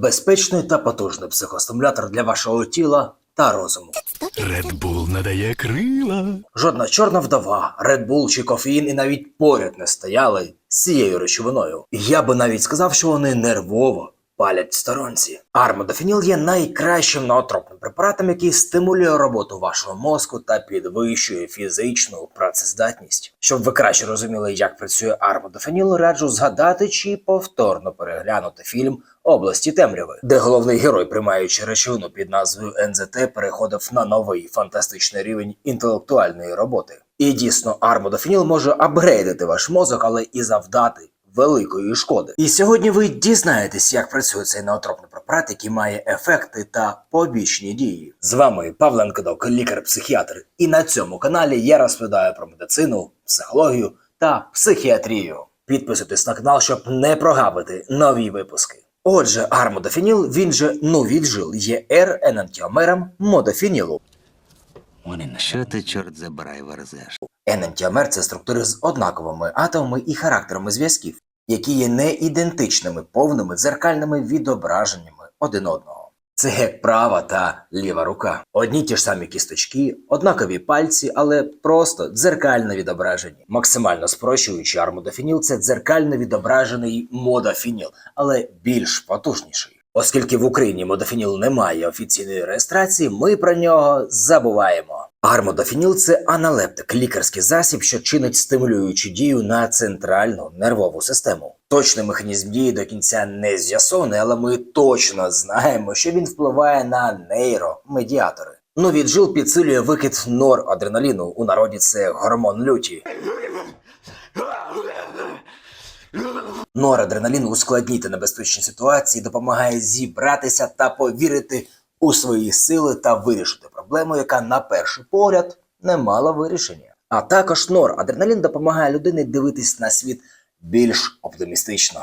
безпечний та потужний психостимулятор для вашого тіла та розуму. Red Bull надає крила. Жодна чорна вдова, Red Bull чи кофеїн і навіть поряд не стояли з цією речовиною. Я би навіть сказав, що вони нервово палять в сторонці. Армодофеніл є найкращим наотропним препаратом, який стимулює роботу вашого мозку та підвищує фізичну працездатність. Щоб ви краще розуміли, як працює армодофеніл, раджу згадати чи повторно переглянути фільм області темряви, де головний герой, приймаючи речовину під назвою НЗТ, переходив на новий фантастичний рівень інтелектуальної роботи. І дійсно, армодофеніл може апгрейдити ваш мозок, але і завдати великої шкоди. І сьогодні ви дізнаєтесь, як працює цей неотропний препарат, який має ефекти та побічні дії. З вами Павленко Док, лікар-психіатр. І на цьому каналі я розповідаю про медицину, психологію та психіатрію. Підписуйтесь на канал, щоб не прогавити нові випуски. Отже, Армодофініл, він же новіджил, є R-енантіомером модофінілу. Що ти, чорт забирай, верзеш? Енантіомер це структури з однаковими атомами і характерами зв'язків, які є не ідентичними повними дзеркальними відображеннями один одного. Це права та ліва рука. Одні ті ж самі кісточки, однакові пальці, але просто дзеркально відображені. Максимально спрощуючи армодофеніл, це дзеркально відображений модофеніл, але більш потужніший. Оскільки в Україні модофеніл не має офіційної реєстрації, ми про нього забуваємо. Армодофеніл це аналептик, лікарський засіб, що чинить стимулюючу дію на центральну нервову систему. Точний механізм дії до кінця не з'ясований, але ми точно знаємо, що він впливає на нейромедіатори. Новіджил підсилює викид норадреналіну, у народі це гормон люті. Норадреналін у складній та небезпечній ситуації допомагає зібратися та повірити у свої сили та вирішити проблему, яка на перший погляд не мала вирішення. А також норадреналін допомагає людині дивитись на світ більш оптимістично.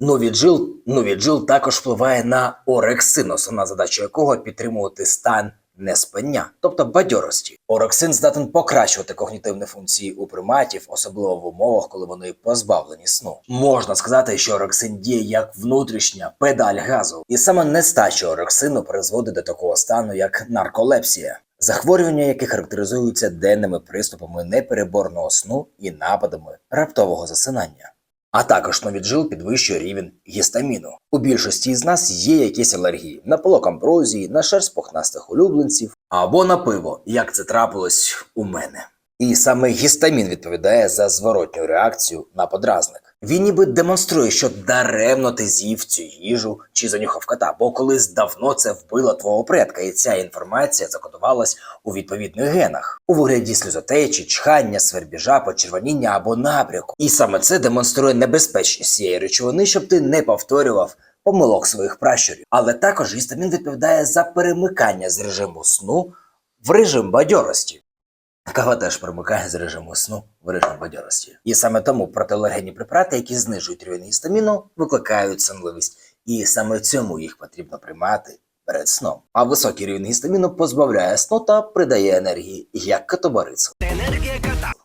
Новіджил, новіджил також впливає на орексин, основна задача якого підтримувати стан неспання, тобто бадьорості. Орексин здатен покращувати когнітивні функції у приматів, особливо в умовах, коли вони позбавлені сну. Можна сказати, що орексин діє як внутрішня педаль газу, і саме нестача орексину призводить до такого стану, як нарколепсія. Захворювання, які характеризуються денними приступами непереборного сну і нападами раптового засинання. А також новіджил підвищує рівень гістаміну. У більшості з нас є якісь алергії на полок амброзії, на шерсть пухнастих улюбленців або на пиво, як це трапилось у мене. І саме гістамін відповідає за зворотню реакцію на подразник. Він ніби демонструє, що даремно ти з'їв цю їжу чи занюхав кота, бо колись давно це вбило твого предка, і ця інформація закодувалась у відповідних генах у вигляді сльозотечі, чхання, свербіжа, почервоніння або набряку. І саме це демонструє небезпечність цієї речовини, щоб ти не повторював помилок своїх пращурів. Але також гістамін відповідає за перемикання з режиму сну в режим бадьорості. Кава теж перемикає з режиму сну в режим бадьорості. І саме тому протиалергенні препарати, які знижують рівень гістаміну, викликають сонливість. І саме цьому їх потрібно приймати перед сном. А високий рівень гістаміну позбавляє сну та придає енергії, як катобарицю.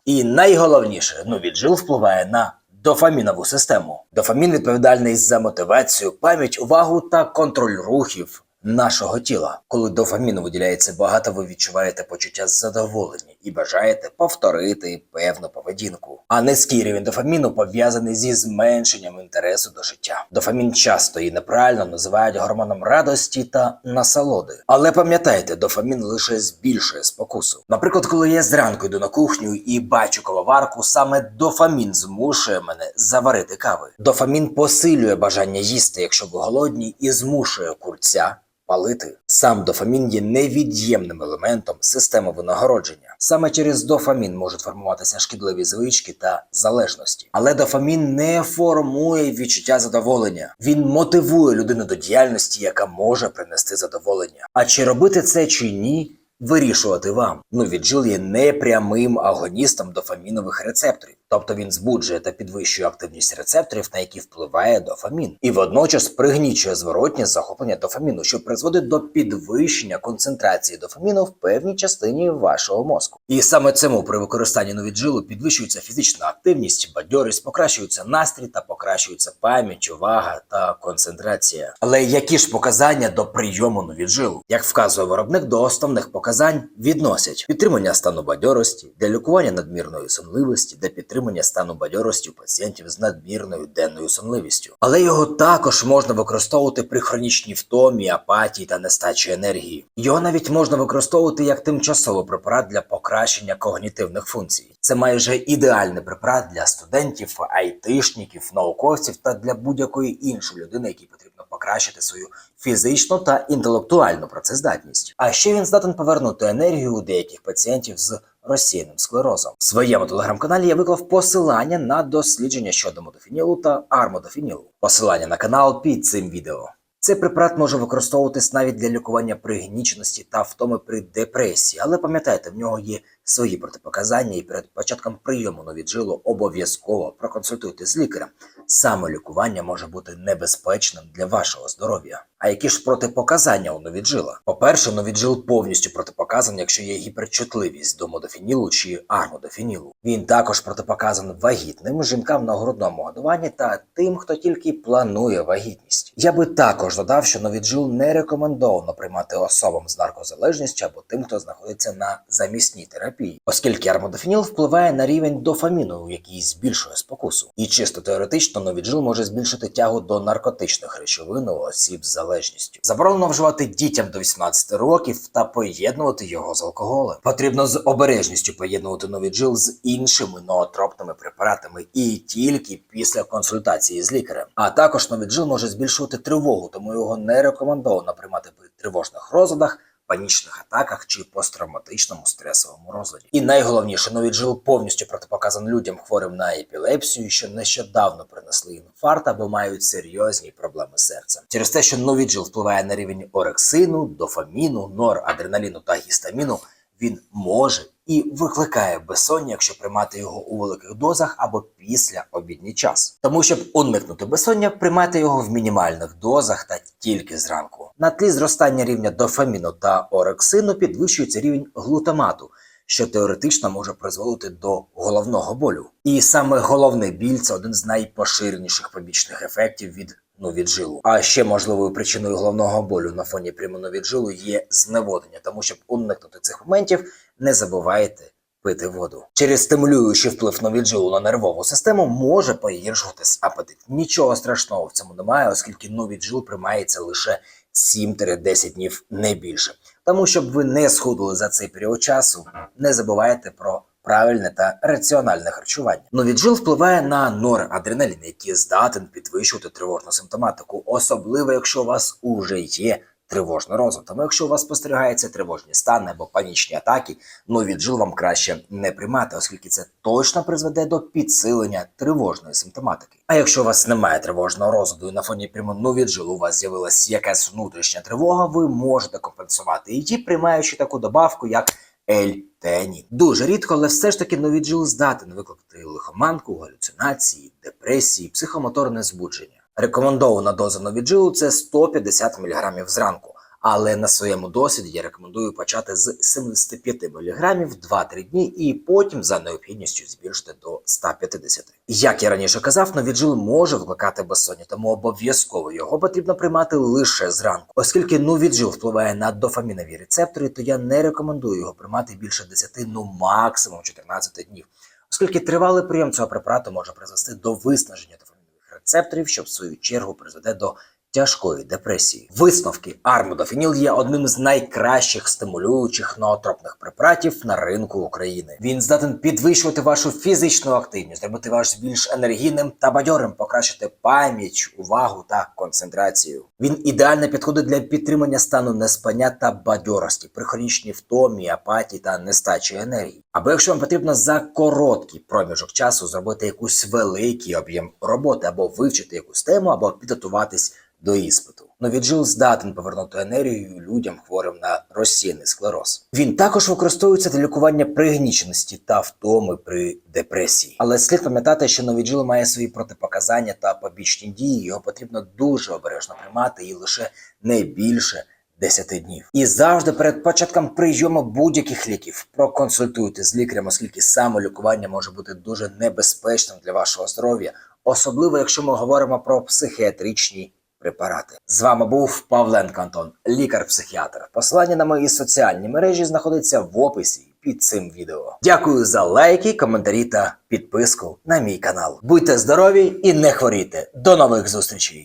І найголовніше, новіджил впливає на дофамінову систему. Дофамін відповідальний за мотивацію, пам'ять, увагу та контроль рухів нашого тіла. Коли дофаміну виділяється багато, ви відчуваєте почуття задоволення і бажаєте повторити певну поведінку. А низький рівень дофаміну пов'язаний зі зменшенням інтересу до життя. Дофамін часто і неправильно називають гормоном радості та насолоди. Але пам'ятайте, дофамін лише збільшує спокусу. Наприклад, коли я зранку йду на кухню і бачу кавоварку, саме дофамін змушує мене заварити кави. Дофамін посилює бажання їсти, якщо ви голодні, і змушує курця палити. Сам дофамін є невід'ємним елементом системи винагородження. Саме через дофамін можуть формуватися шкідливі звички та залежності. Але дофамін не формує відчуття задоволення. Він мотивує людину до діяльності, яка може принести задоволення. А чи робити це чи ні? Вирішувати вам. Новіджил є непрямим агоністом дофамінових рецепторів, тобто він збуджує та підвищує активність рецепторів, на які впливає дофамін, і водночас пригнічує зворотнє захоплення дофаміну, що призводить до підвищення концентрації дофаміну в певній частині вашого мозку. І саме цьому при використанні новіджилу підвищується фізична активність, бадьорість, покращується настрій та покращується пам'ять, увага та концентрація. Але які ж показання до прийому новіджилу? Як вказує виробник, до основних показань відносять підтримання стану бадьорості, для лікування надмірної сонливості, для підтримання стану бадьорості у пацієнтів з надмірною денною сонливістю. Але його також можна використовувати при хронічній втомі, апатії та нестачі енергії. Його навіть можна використовувати як тимчасовий препарат для покращення когнітивних функцій. Це майже ідеальний препарат для студентів, айтишників, науковців та для будь-якої іншої людини, якій потрібно покращити свою фізичну та інтелектуальну працездатність. А ще він здатен повернути енергію у деяких пацієнтів з розсіяним склерозом. В своєму телеграм-каналі я виклав посилання на дослідження щодо модофінілу та армодофінілу. Посилання на канал під цим відео. Цей препарат може використовуватись навіть для лікування пригніченості та втоми при депресії, але пам'ятайте, в нього є свої протипоказання, і перед початком прийому новіджилу обов'язково проконсультуйте з лікарем. Саме лікування може бути небезпечним для вашого здоров'я. А які ж протипоказання у новіджила? По-перше, новіджил повністю протипоказаний, якщо є гіперчутливість до модофінілу чи армодофінілу. Він також протипоказаний вагітним, жінкам на грудному годуванні та тим, хто тільки планує вагітність. Я би також додав, що новіджил не рекомендовано приймати особам з наркозалежністю або тим, хто знаходиться на замісній терапії, оскільки армодофініл впливає на рівень дофаміну, який збільшує спокусу. І чисто теоретично новіджил може збільшити тягу до наркотичних речовин у осіб з залежністю. Заборонено вживати дітям до 18 років та поєднувати його з алкоголем. Потрібно з обережністю поєднувати новіджил з іншими ноотропними препаратами і тільки після консультації з лікарем. А також новіджил може збільшувати тривогу, тому його не рекомендовано приймати при тривожних розладах. Панічних атаках чи посттравматичному стресовому розладі. І найголовніше, новіджил повністю протипоказан людям хворим на епілепсію, що нещодавно принесли інфаркт або мають серйозні проблеми з серцем. Через те, що новіджил впливає на рівень орексину, дофаміну, норадреналіну та гістаміну, він може і викликає безсоння, якщо приймати його у великих дозах або після обідній час. Тому, щоб уникнути безсоння, приймайте його в мінімальних дозах та тільки зранку. На тлі зростання рівня дофаміну та орексину підвищується рівень глутамату, що теоретично може призводити до головного болю. І саме головний біль це один з найпоширеніших побічних ефектів від новіджилу. А ще можливою причиною головного болю на фоні прямо новіджилу є зневодення, тому щоб уникнути цих моментів, не забувайте пити воду. Через стимулюючий вплив новіджилу на нервову систему може погіршуватись апетит. Нічого страшного в цьому немає, оскільки новіджил приймається лише 7-10 днів, не більше. Тому щоб ви не схудли за цей період часу, не забувайте про правильне та раціональне харчування. Новіджил впливає на норадреналін, який здатен підвищувати тривожну симптоматику, особливо якщо у вас уже є тривожний розлад. Тому якщо у вас спостерігаються тривожні стани або панічні атаки, новіджил вам краще не приймати, оскільки це точно призведе до підсилення тривожної симптоматики. А якщо у вас немає тривожного розладу і на фоні прямо новіджилу у вас з'явилась якась внутрішня тривога, ви можете компенсувати її, приймаючи таку добавку, як L-теанін. Дуже рідко, але все ж таки новіджил здатен викликати лихоманку, галюцинації, депресії, психомоторне збудження. Рекомендована доза новіджилу це 150 мг зранку. Але на своєму досвіді я рекомендую почати з 75 мг 2-3 дні і потім за необхідністю збільшити до 150. Як я раніше казав, новіджил може викликати безсоння, тому обов'язково його потрібно приймати лише зранку. Оскільки новіджил впливає на дофамінові рецептори, то я не рекомендую його приймати більше 10, ну максимум 14 днів, оскільки тривалий прийом цього препарату може призвести до виснаження дофамінових рецепторів, що в свою чергу призведе до тяжкої депресії. Висновки армодофініл є одним з найкращих стимулюючих ноотропних препаратів на ринку України. Він здатен підвищувати вашу фізичну активність, зробити вас більш енергійним та бадьорим, покращити пам'ять, увагу та концентрацію. Він ідеально підходить для підтримання стану неспання та бадьорості при хронічній втомі, апатії та нестачі енергії. Або якщо вам потрібно за короткий проміжок часу зробити якийсь великий об'єм роботи, або вивчити якусь тему, або підготуватись до іспиту. Новіджил здатен повернути енергію людям, хворим на розсіяний склероз. Він також використовується для лікування пригніченості та втоми при депресії. Але слід пам'ятати, що новіджил має свої протипоказання та побічні дії. Його потрібно дуже обережно приймати і лише не більше 10 днів. І завжди перед початком прийому будь-яких ліків проконсультуйте з лікарем, оскільки самолікування може бути дуже небезпечним для вашого здоров'я, особливо якщо ми говоримо про психіатричні препарати. З вами був Павленко Антон, лікар-психіатр. Посилання на мої соціальні мережі знаходиться в описі під цим відео. Дякую за лайки, коментарі та підписку на мій канал. Будьте здорові і не хворійте. До нових зустрічей!